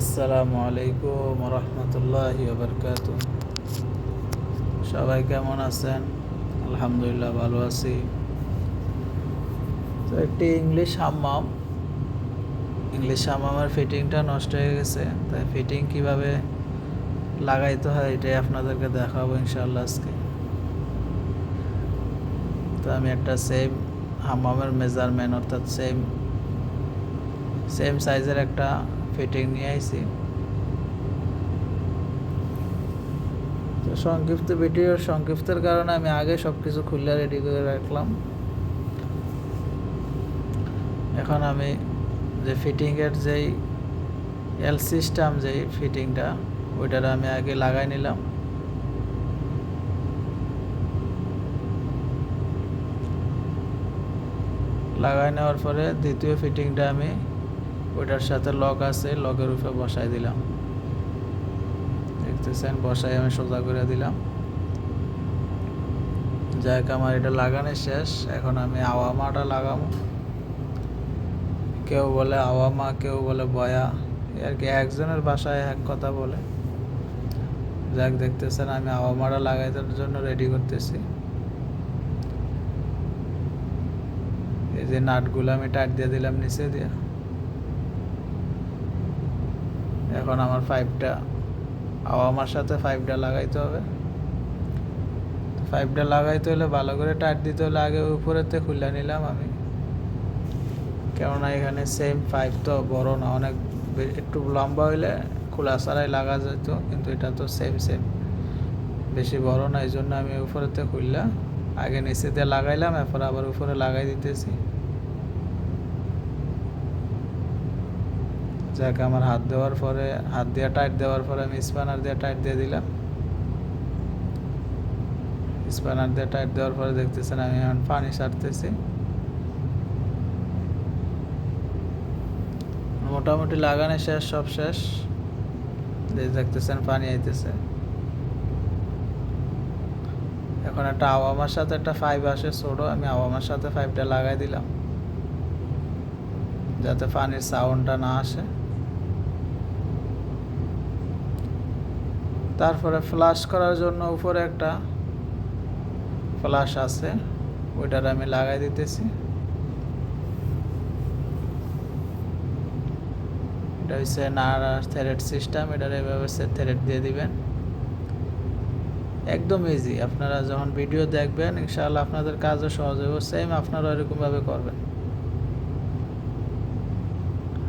আসসালামু আলাইকুম রহমতুল্লাহ বরকাত সবাই কেমন আছেন? আলহামদুলিল্লাহ ভালো আছি। তো একটি ইংলিশ হাম্মাম। ইংলিশ হাম্মামের ফিটিংটা নষ্ট হয়ে গেছে। তাই ফিটিং কীভাবে লাগাইতে হয় এটাই আপনাদেরকে দেখাবো ইনশাল্লাহ আজকে। তো আমি একটা সেম হাম্মামের মেজারমেন্ট অর্থাৎ সেম সেম সাইজের একটা ফিটিং নিয়ে আইছি। তো সংক্ষিপ্ত ভিডিওর সংক্ষিপ্তের কারণে আমি আগে সব কিছু খুলে রেডি করে রাখলাম। এখন আমি যে ফিটিংয়ের যেই এল সিস্টেম যেই ফিটিংটা ওইটার আমি আগে লাগাই নিলাম। লাগাই নেওয়ার পরে দ্বিতীয় ফিটিংটা আমি ওইটার সাথে লক আছে লকের উপরে বসাই দিলাম। দেখতেছেন বসাই আমি সোজা করে দিলাম। যাক, আমার এটা লাগানো শেষ। এখন আমি আওয়ামাটা লাগাবো। কেউ বলে আওয়ামা কেউ বলে বয়া। আর কি, একজনের বাসায় এক কথা বলে। যাক, দেখতেছেন, আমি আওয়ামাটা লাগাইতে জন্য রেডি করতেছি। এই যে নাটগুলো আমি টাইট দিয়ে দিলাম নিচে দিয়ে। এখন আমার ফাইভটা আওয়ামার সাথে ফাইভটা লাগাইতে হবে। ফাইভটা লাগাইতে হলে ভালো করে টাইট দিতে হলে আগে উপরেতে খুলে নিলাম আমি। কেননা এখানে সেম ফাইভ তো বড় না, অনেক একটু লম্বা হইলে খোলা ছাড়াই লাগা যেত, কিন্তু এটা তো সেম সেম বেশি বড় না, এই জন্য আমি উপরেতে খুললাম। আগে নিচে দিয়ে লাগাইলাম, এরপর আবার উপরে লাগাই দিতেছি। যাক, আমার হাত দেওয়ার পরে, হাত দিয়ে টাইট দেওয়ার পরে আমি স্প্যানার দিয়ে টাইট দিয়ে দিলাম। স্প্যানার দিয়ে টাইট দেওয়ার পরে দেখতেছেন আমি এখন পানি সারতেছি। মোটামুটি লাগানো শেষ, সব শেষ। দেখতেছেন পানি আইতেছে। এখন একটা আওয়ামার সাথে একটা ফাইভ আসে ছোট, আমি আওয়ামার সাথে ফাইভটা লাগাই দিলাম। যাতে পানির সাউন্ডটা না আসে। তারপরে ফ্লাশ করার জন্য উপরে একটা ফ্লাশ আছে, ওইটার আমি লাগাই দিতেছি। এটা হচ্ছে নাড়া থ্রেড সিস্টেম এটার এভাবে থ্রেড দিয়ে দিবেন। একদম ইজি আপনারা যখন ভিডিও দেখবেন, ইনশাআল্লাহ আপনাদের কাজও সহজ হবে সেম আপনারা এরকমভাবে করবেন।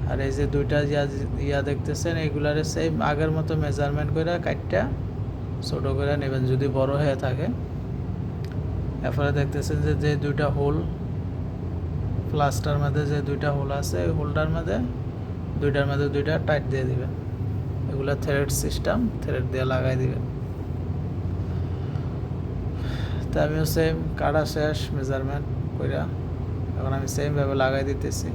আর এই যে দুইটা ইয়া ইয়া দেখতেছেন এইগুলারে সেম আগের মতো মেজারমেন্ট করে কাটটা ছোটো করে নেবেন, যদি বড় হয়ে থাকে। এরপরে দেখতেছেন যে যে দুইটা হোল প্লাস্টার মধ্যে যে দুইটা হোল আছে, ওই হোলটার মধ্যে দুইটার মধ্যে দুইটা টাইট দিয়ে দিবেন। এগুলো থ্রেড সিস্টেম থ্রেড দিয়ে লাগাই দিবেন। তো আমিও সেম কাটা শেষ মেজারমেন্ট কইরা, এখন আমি সেমভাবে লাগাই দিতেছি।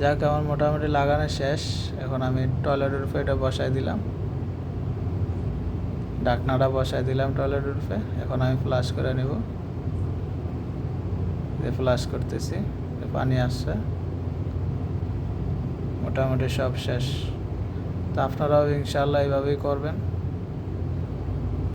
যাক, আমার মোটামুটি লাগানো শেষ। এখন আমি টয়লেটের উপরে এটা বসাই দিলাম। ডাকনাটা বসাই দিলাম টয়লেটের উপরে এখন আমি ফ্লাশ করে নেব। ফ্লাশ করতেছি পানি আসছে। মোটামুটি সব শেষ। তো আপনারাও ইনশাল্লাহ এইভাবেই করবেন।